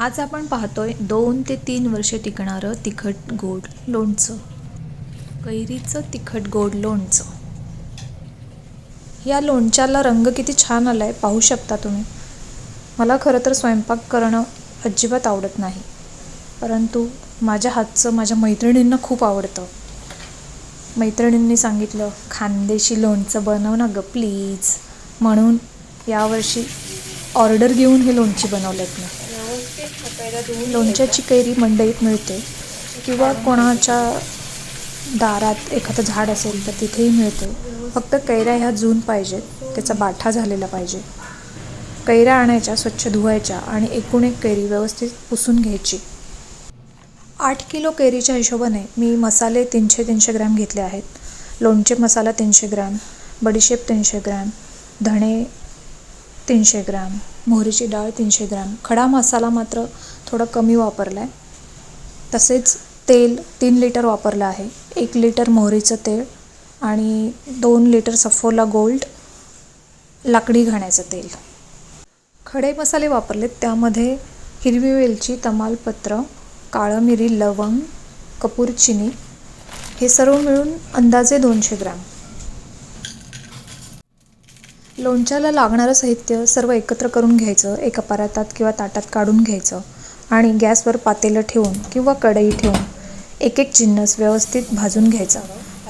आज आपण पाहतोय दोन ते तीन वर्षे टिकणारं तिखट गोड लोणचं. कैरीचं तिखट गोड लोणचं. या लोणच्याला रंग किती छान आला आहे पाहू शकता तुम्ही. मला खरं तर स्वयंपाक करणं अजिबात आवडत नाही. परंतु माझ्या हातचं माझ्या मैत्रिणींना खूप आवडतं. मैत्रिणींनी सांगितलं खानदेशी लोणचं बनव ना गं प्लीज म्हणून यावर्षी ऑर्डर घेऊन हे लोणची बनवलेत मी. लोणच्याची कैरी मंडईत मिळते. किंवा कोणाच्या दारात एखादं झाड असेल तर तिथेही मिळते. फक्त कैऱ्या ह्या जून पाहिजेत. त्याचा बाठा झालेला पाहिजे. कैऱ्या आणायच्या स्वच्छ धुवायच्या आणि एकूण एक कैरी व्यवस्थित पुसून घ्यायची. आठ किलो कैरीच्या हिशोबाने मी मसाले तीनशे तीनशे ग्रॅम घेतले आहेत. लोणचे मसाला तीनशे ग्रॅम बडीशेप तीनशे ग्रॅम धणे तीनशे ग्रॅम मोहरीची डाळ तीनशे ग्रॅम. खडा मसाला मात्र थोडं कमी वापरलं आहे तसेच तेल तीन लिटर वापरलं आहे. एक लिटर मोहरीचं तेल आणि दोन लिटर सफोला गोल्ड लाकडी घाण्याचं तेल. खडे मसाले वापरलेत. त्यामध्ये हिरवी वेलची तमालपत्र काळं मिरी लवंग कपूर चिनी हे सर्व मिळून अंदाजे दोनशे ग्रॅम. लोणच्याला लागणारं साहित्य सर्व एकत्र करून घ्यायचं. एका परातात किंवा ताटात काढून घ्यायचं. आणि गॅसवर पातेलं ठेवून किंवा कढई ठेवून एक एक जिन्नस व्यवस्थित भाजून घ्यायचा.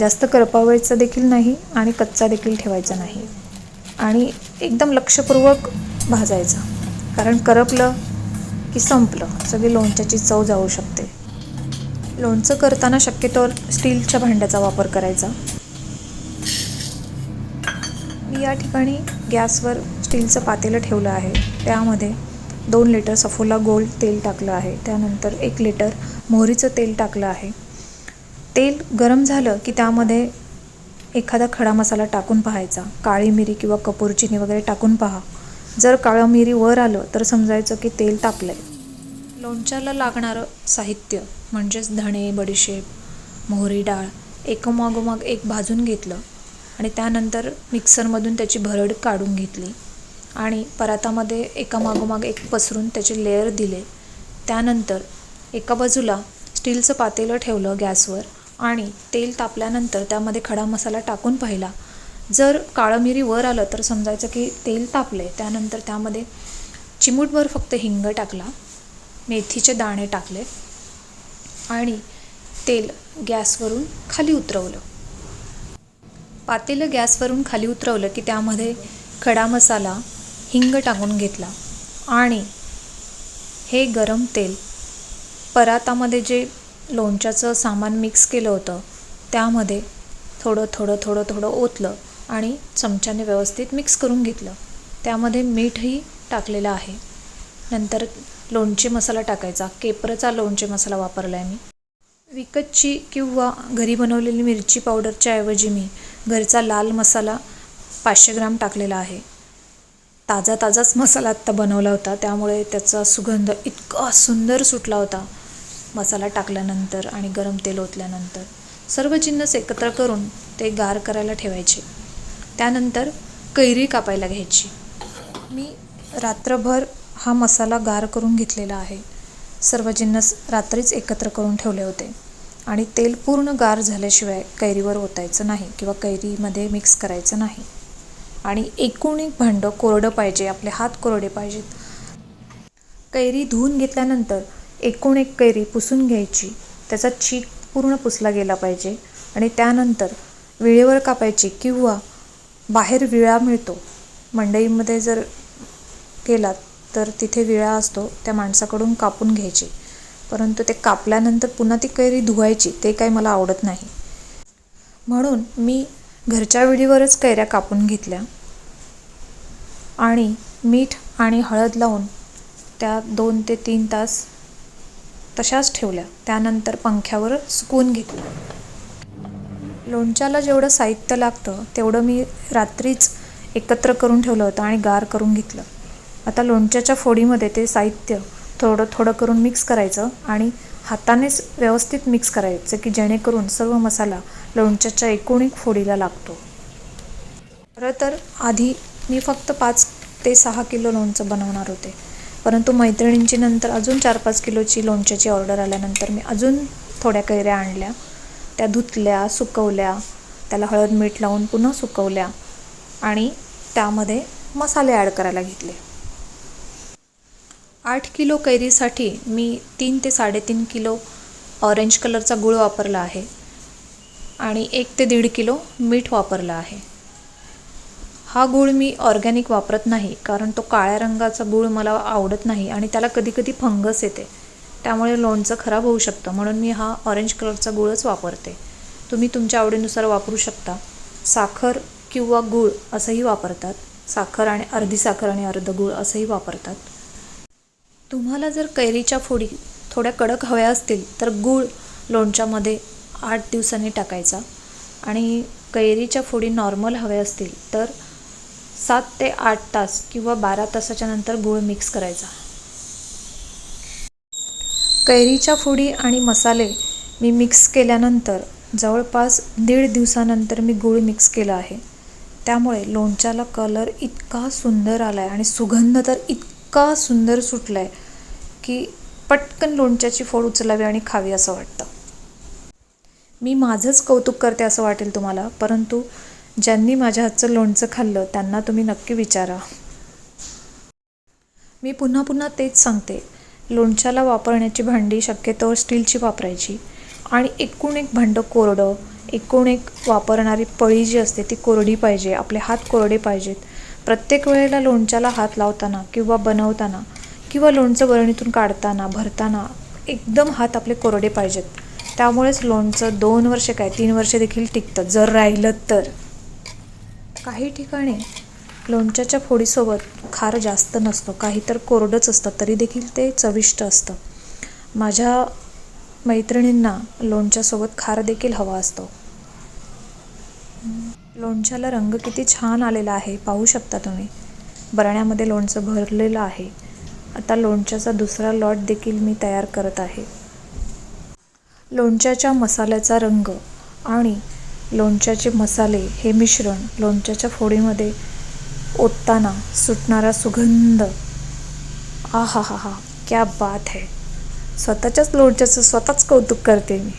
जास्त करपावायचा देखील नाही आणि कच्चा देखील ठेवायचा नाही. आणि एकदम लक्षपूर्वक भाजायचा. कारण करपलं की संपलं. सगळी लोणच्याची चव जाऊ शकते. लोणचं करताना शक्यतोवर स्टीलच्या भांड्याचा वापर करायचा. मी या ठिकाणी गॅसवर स्टीलचं पातेलं ठेवलं आहे. त्यामध्ये दोन लिटर सफोला गोल्ड तेल टाकलं आहे. त्यानंतर एक लिटर मोहरीचं तेल टाकलं आहे. तेल गरम झालं की त्यामध्ये एखादा खडा मसाला टाकून पाहायचा. काळी मिरी किंवा कपूरचिनी वगैरे टाकून पहा. जर काळं मिरी वर आलं तर समजायचं की तेल तापलं आहे लोणच्याला लागणारं साहित्य म्हणजेच धणे बडीशेप मोहरी डाळ एकमागोमाग एक भाजून घेतलं आणि त्यानंतर मिक्सरमधून त्याची भरड काढून घेतली. आणि परातामध्ये एकामागोमाग एक पसरून त्याचे लेअर दिले. त्यानंतर एका बाजूला स्टीलचं पातेलं ठेवलं गॅसवर आणि तेल तापल्यानंतर त्यामध्ये खडा मसाला टाकून पाहिला. जर काळं मिरी वर आलं तर समजायचं की तेल तापलं आहे त्यानंतर त्यामध्ये चिमूटभर फक्त हिंग टाकला मेथीचे दाणे टाकले आणि तेल गॅसवरून खाली उतरवलं. पातेलं गॅसवरून खाली उतरवलं की त्यामध्ये खडा मसाला हिंग टाकून घेतला आणि हे गरम तेल परातामध्ये जे लोणच्याचं सामान मिक्स केलं होतं त्यामध्ये थोडं थोडं थोडं थोडं ओतलं आणि चमच्याने व्यवस्थित मिक्स करून घेतलं. त्यामध्ये मीठही टाकलेलं आहे. नंतर लोणचे मसाला टाकायचा. केपरचा लोणचे मसाला वापरला आहे मी. विकतची किंवा घरी बनवलेली मिरची पावडरच्या ऐवजी मी घरचा लाल मसाला पाचशे ग्राम टाकलेला आहे. ताजा ताजाच मसाला आत्ता बनवला होता. त्यामुळे त्याचा सुगंध इतका सुंदर सुटला होता. मसाला टाकल्यानंतर आणि गरम तेल ओतल्यानंतर सर्व जिन्नस एकत्र करून ते गार करायला ठेवायचे. त्यानंतर कैरी कापायला घ्यायची. मी रात्रभर हा मसाला गार करून घेतलेला आहे. सर्व जिन्नस रात्रीच एकत्र करून ठेवले होते. आणि तेल पूर्ण गार झाल्याशिवाय कैरीवर ओतायचं नाही किंवा कैरीमध्ये मिक्स करायचं नाही. आणि एकूण एक भांडं कोरडं पाहिजे आपले हात कोरडे पाहिजेत. कैरी धुवून घेतल्यानंतर एकूण एक कैरी पुसून घ्यायची. त्याचा चीक पूर्ण पुसला गेला पाहिजे आणि त्यानंतर विळेवर कापायची किंवा बाहेर विळा मिळतो. मंडईमध्ये जर गेलात तर तिथे विळा असतो त्या माणसाकडून कापून घ्यायची. परंतु ते कापल्यानंतर पुन्हा ती कैरी धुवायची ते काही मला आवडत नाही. म्हणून मी घरच्या विडीवरच कैऱ्या कापून घेतल्या. आणि मीठ आणि हळद लावून त्या दोन ते तीन तास तशाच ठेवल्या. त्यानंतर पंख्यावर सुकवून घेतलं लोणच्याला जेवढं साहित्य लागतं तेवढं मी रात्रीच एकत्र करून ठेवलं होतं आणि गार करून घेतलं. आता लोणच्याच्या फोडीमध्ये ते साहित्य थोडं थोडं करून मिक्स करायचं आणि हातानेच व्यवस्थित मिक्स करायचं की जेणेकरून सर्व मसाला लोणच्याच्या एकूण एक फोडीला लागतो. खरं तर आधी मी फक्त पाच ते सहा किलो लोणचं बनवणार होते. परंतु मैत्रिणींची नंतर अजून चार पाच किलोची लोणच्याची ऑर्डर आल्यानंतर मी अजून थोड्या कैऱ्या आणल्या. त्या धुतल्या सुकवल्या त्याला हळद मीठ लावून पुन्हा सुकवल्या आणि त्यामध्ये मसाले ॲड करायला घेतले. आठ किलो कैरीसाठी मी तीन ते साडेतीन किलो ऑरेंज कलरचा गुळ वापरला आहे. आणि एक ते दीड किलो मीठ वापरलं आहे. हा गूळ मी ऑर्गॅनिक वापरत नाही कारण तो काळ्या रंगाचा गूळ मला आवडत नाही आणि त्याला कधी कधी फंगस येते. त्यामुळे लोणचं खराब होऊ शकतं म्हणून मी हा ऑरेंज कलरचा गूळच वापरते. तुम्ही तुमच्या आवडीनुसार वापरू शकता. साखर किंवा गूळ असंही वापरतात. साखर आणि अर्धी साखर आणि अर्ध गूळ असंही वापरतात. तुम्हाला जर कैरीच्या फोडी थोड्या कडक हव्या असतील तर गूळ लोणच्यामध्ये आठ दिवसांनी टाकायचा. आणि कैरीच्या फोडी नॉर्मल हव्या असतील तर सात ते आठ तास किंवा बारा तासाच्या नंतर गूळ मिक्स करायचा. कैरीच्या फोडी आणि मसाले मी मिक्स केल्यानंतर जवळपास दीड दिवसानंतर मी गूळ मिक्स केला आहे. त्यामुळे लोणच्याला कलर इतका सुंदर आला आहे आणि सुगंध तर इतका सुंदर सुटला आहे की पटकन लोणच्याची फोड उचलावी आणि खावी असं वाटतं. मी माझंच कौतुक करते असं वाटेल तुम्हाला परंतु ज्यांनी माझ्या हातचं लोणचं खाल्लं त्यांना तुम्ही नक्की विचारा. मी पुन्हा पुन्हा तेच सांगते. लोणच्याला वापरण्याची भांडी शक्यतोवर स्टीलची वापरायची. आणि एकूण एक भांडं कोरडं एकूण एक वापरणारी पळी जी असते ती कोरडी पाहिजे आपले हात कोरडे पाहिजेत. प्रत्येक वेळेला लोणच्याला हात लावताना किंवा बनवताना किंवा लोणचं बरणीतून काढताना भरताना एकदम हात आपले कोरडे पाहिजेत. त्यामुळेच लोणचं दोन वर्ष काय तीन वर्ष देखील टिकतं. जर राहिलं तर. काही ठिकाणी लोणच्याच्या फोडीसोबत खार जास्त नसतो. काही तर कोरडंच असतं. तरी देखील ते चविष्ट असतं. माझ्या मैत्रिणींना लोणच्यासोबत खार देखील हवा असतो. लोणच्याला रंग किती छान आलेला आहे पाहू शकता तुम्ही. बरण्यामध्ये लोणचं भरलेलं आहे. आता लोणच्याचा दुसरा लॉट देखील मी तयार करत आहे. लोणच्याच्या मसाल्याचा रंग आणि लोणच्याचे मसाले हे मिश्रण लोणच्याच्या फोडीमध्ये ओतताना सुटणारा सुगंध. आ हा हा हा क्या बात है. स्वतःच्याच लोणच्याचं स्वतःच कौतुक करते मी.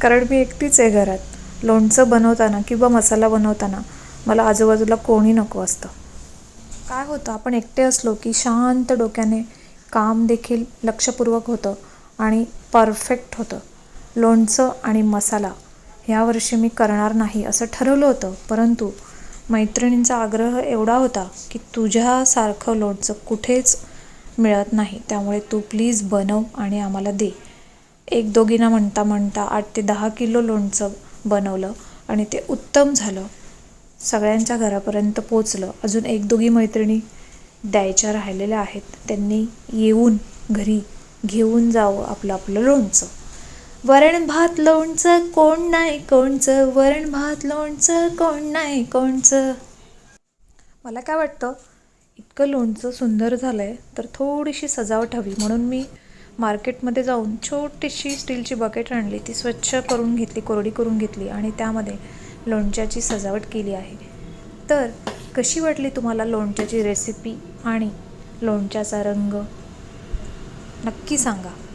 कारण मी एकटीच आहे घरात. लोणचं बनवताना किंवा मसाला बनवताना मला आजूबाजूला कोणी नको असतं. काय होतं आपण एकटे असलो की शांत डोक्याने काम देखील लक्षपूर्वक होतं आणि परफेक्ट होतं. लोणचं आणि मसाला यावर्षी मी करणार नाही असं ठरवलं होतं. परंतु मैत्रिणींचा आग्रह एवढा होता की तुझ्यासारखं लोणचं कुठेच मिळत नाही. त्यामुळे तू प्लीज बनव आणि आम्हाला दे. एक दोघींना म्हणता म्हणता आठ ते दहा किलो लोणचं बनवलं आणि ते उत्तम झालं. सगळ्यांच्या घरापर्यंत पोचलं. अजून एक दोघी मैत्रिणी द्यायच्या राहिलेल्या आहेत. त्यांनी येऊन घरी घेऊन जावं आपलं आपलं लोणचं. वरण भात लोणचं कोण नाही कोणचं? वरण भात लोणचं कोण नाही कोणचं? मला काय वाटतं इतकं लोणचं सुंदर झालं आहे तर थोडीशी सजावट हवी. म्हणून मी मार्केटमध्ये जाऊन छोटीशी स्टीलची बकेट आणली. ती स्वच्छ करून घेतली कोरडी करून घेतली आणि त्यामध्ये लोणच्याची सजावट केली आहे. तर कशी वाटली तुम्हाला लोणच्याची रेसिपी आणि लोणच्याचा रंग? नक्की सांगा.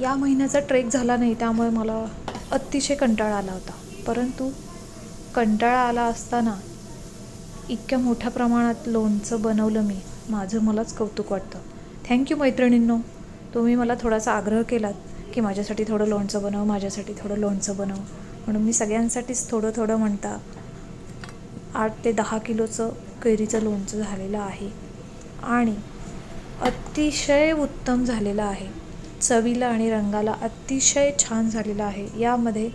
या महिन्याचा ट्रेक झाला नाही त्यामुळे मला अतिशय कंटाळा आला होता. परंतु कंटाळा आला असताना इतक्या मोठ्या प्रमाणात लोणचं बनवलं मी माझं मलाच कौतुक वाटतं. थँक्यू मैत्रिणींनो तुम्ही मला थोडासा आग्रह केलात की माझ्यासाठी थोडं लोणचं बनव माझ्यासाठी थोडं लोणचं बनव. म्हणून मी सगळ्यांसाठीच थोडं थोडं म्हणता आठ ते दहा किलोचं कैरीचं लोणचं झालेलं आहे. आणि अतिशय उत्तम झालेलं आहे. चवीला आणि रंगाला अतिशय छान झालेलं आहे. यामध्ये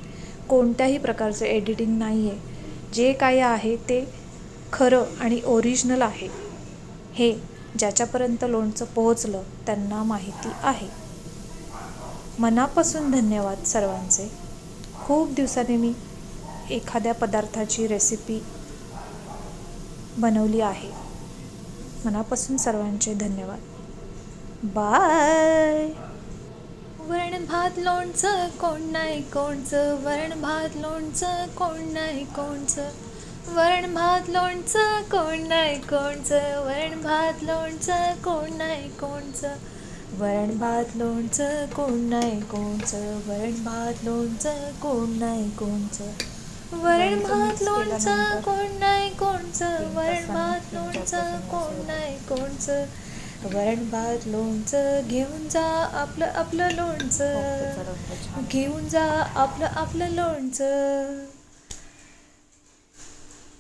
कोणत्याही प्रकारचं एडिटिंग नाही आहे जे काही आहे ते खरं आणि ओरिजिनल आहे. हे ज्याच्यापर्यंत लोणचं पोहोचलं त्यांना माहिती आहे. मनापासून धन्यवाद सर्वांचे. खूप दिवसांनी मी एखाद्या पदार्थाची रेसिपी बनवली आहे. मनापासून सर्वांचे धन्यवाद. बाय वरण भात लोणचं कोण नाही कोणचं? वरण भात लोणचं कोण नाही कोणचं? वरण भात लोणचं कोण नाही कोणचं? वरण भात लोणचं कोण नाही कोणचं? वरण भात लोणचं कोण नाही कोणचं? वरण भात लोणचं कोण नाही कोणचं? वरण भात लोणचं कोण नाही कोणचं? वरण भात लोणचं कोण नाही कोणचं? वरण भात लोणचं घेऊन जा आपलं आपलं लोणचं. घेऊन जा आपलं आपलं लोणचं.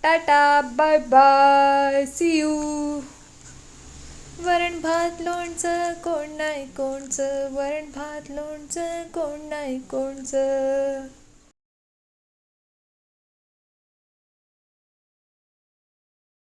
Tata bye bye see you वरण भात लोणचं कोण नाही कोणचं. वरण भात लोणचं कोण नाही कोणचं.